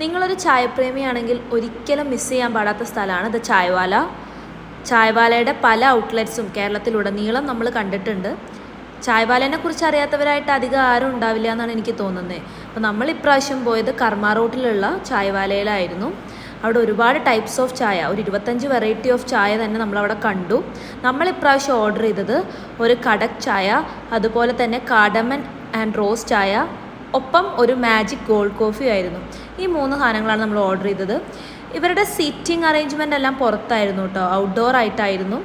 നിങ്ങളൊരു ചായപ്രേമിയാണെങ്കിൽ ഒരിക്കലും മിസ് ചെയ്യാൻ പാടാത്ത സ്ഥലമാണ് ദ ചായവാല. ചായവാലയുടെ പല ഔട്ട്ലെറ്റ്സും കേരളത്തിലുടനീളം നമ്മൾ കണ്ടിട്ടുണ്ട്. ചായവാലേനെ കുറിച്ച് അറിയാത്തവരായിട്ട് അധികം ആരും ഉണ്ടാവില്ല എന്നാണ് എനിക്ക് തോന്നുന്നത് അപ്പോൾ നമ്മൾ ഇപ്രാവശ്യം പോയത് കർമ്മ റോട്ടിലുള്ള ചായവാലയിലായിരുന്നു. അവിടെ ഒരുപാട് ടൈപ്സ് ഓഫ് ചായ ഒരു ഇരുപത്തഞ്ച് വെറൈറ്റി ഓഫ് ചായ തന്നെ നമ്മളവിടെ കണ്ടു. നമ്മൾ ഇപ്രാവശ്യം ഓർഡർ ചെയ്തത് ഒരു കടക് ചായ അതുപോലെ തന്നെ കാഡമൻ ആൻഡ് റോസ് ചായ ഒപ്പം ഒരു മാജിക് ഗോൾഡ് കോഫി ആയിരുന്നു. ഈ മൂന്ന് സാധനങ്ങളാണ് നമ്മൾ ഓർഡർ ചെയ്തത്. ഇവരുടെ സീറ്റിംഗ് അറേഞ്ച്മെന്റ് എല്ലാം പുറത്തായിരുന്നു കേട്ടോ. ഔട്ട്ഡോർ ആയിട്ടായിരുന്നു.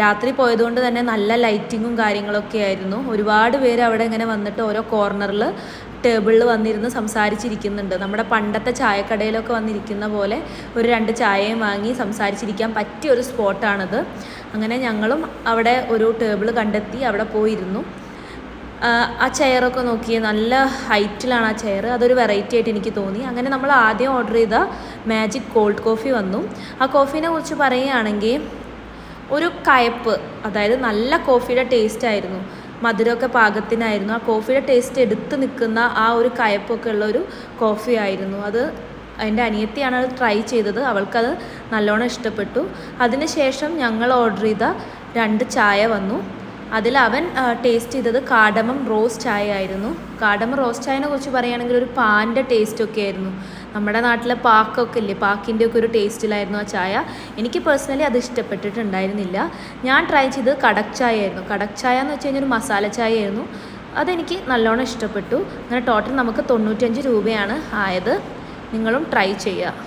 രാത്രി പോയതുകൊണ്ട് തന്നെ നല്ല ലൈറ്റിങ്ങും കാര്യങ്ങളൊക്കെ ആയിരുന്നു. ഒരുപാട് പേര് അവിടെ ഇങ്ങനെ വന്നിട്ട് ഓരോ കോർണറിൽ ടേബിളിൽ വന്നിരുന്ന് സംസാരിച്ചിരിക്കുന്നുണ്ട്. നമ്മുടെ പണ്ടത്തെ ചായക്കടയിലൊക്കെ വന്നിരിക്കുന്ന പോലെ ഒരു രണ്ട് ചായയും വാങ്ങി സംസാരിച്ചിരിക്കാൻ പറ്റിയ ഒരു സ്പോട്ടാണിത് അങ്ങനെ ഞങ്ങളും അവിടെ ഒരു ടേബിൾ കണ്ടെത്തി അവിടെ പോയിരുന്നു. ആ, ചെയറൊക്കെ നോക്കി നല്ല ഹൈറ്റിലാണ് ആ ചെയർ അതൊരു വെറൈറ്റി ആയിട്ട് എനിക്ക് തോന്നി. അങ്ങനെ നമ്മൾ ആദ്യം ഓർഡർ ചെയ്ത മാജിക് കോൾഡ് കോഫി വന്നു. ആ കോഫീനെ കുറിച്ച് പറയുകയാണെങ്കിൽ ഒരു കയപ്പ് അതായത് നല്ല കോഫിയുടെ ടേസ്റ്റ് ആയിരുന്നു. മധുരമൊക്കെ പാകത്തിനായിരുന്നു. ആ കോഫിയുടെ ടേസ്റ്റ് എടുത്ത് നിൽക്കുന്ന ആ ഒരു കയപ്പൊക്കെ ഉള്ള ഒരു കോഫി ആയിരുന്നു. അത് എന്റെ അനിയത്തിയാണ് അത് ട്രൈ ചെയ്തത്. അവൾക്കത് നല്ലോണം ഇഷ്ടപ്പെട്ടു. അതിനുശേഷം ഞങ്ങൾ ഓർഡർ ചെയ്ത രണ്ട് ചായ വന്നു. അതിൽ അവൻ ടേസ്റ്റ് ചെയ്തത് കാടമം റോസ്റ്റ് ചായ ആയിരുന്നു കാടമം റോസ് ചായനെ കുറിച്ച് പറയുകയാണെങ്കിൽ ഒരു പാന്റെ ടേസ്റ്റൊക്കെ ആയിരുന്നു. നമ്മുടെ നാട്ടിലെ പാക്കൊക്കെ ഇല്ലേ പാക്കിന്റെ ഒക്കെ ഒരു ടേസ്റ്റിലായിരുന്നു ആ ചായ. എനിക്ക് പേഴ്സണലി അത് ഇഷ്ടപ്പെട്ടിട്ടുണ്ടായിരുന്നില്ല. ഞാൻ ട്രൈ ചെയ്തത് കടക് ചായ ആയിരുന്നു കടക് ചായ എന്ന് വെച്ച് കഴിഞ്ഞാൽ ഒരു മസാല ചായ ആയിരുന്നു അതെനിക്ക് നല്ലോണം ഇഷ്ടപ്പെട്ടു. അങ്ങനെ ടോട്ടൽ നമുക്ക് തൊണ്ണൂറ്റഞ്ച് രൂപയാണ് ആയത്. നിങ്ങളും ട്രൈ ചെയ്യുക.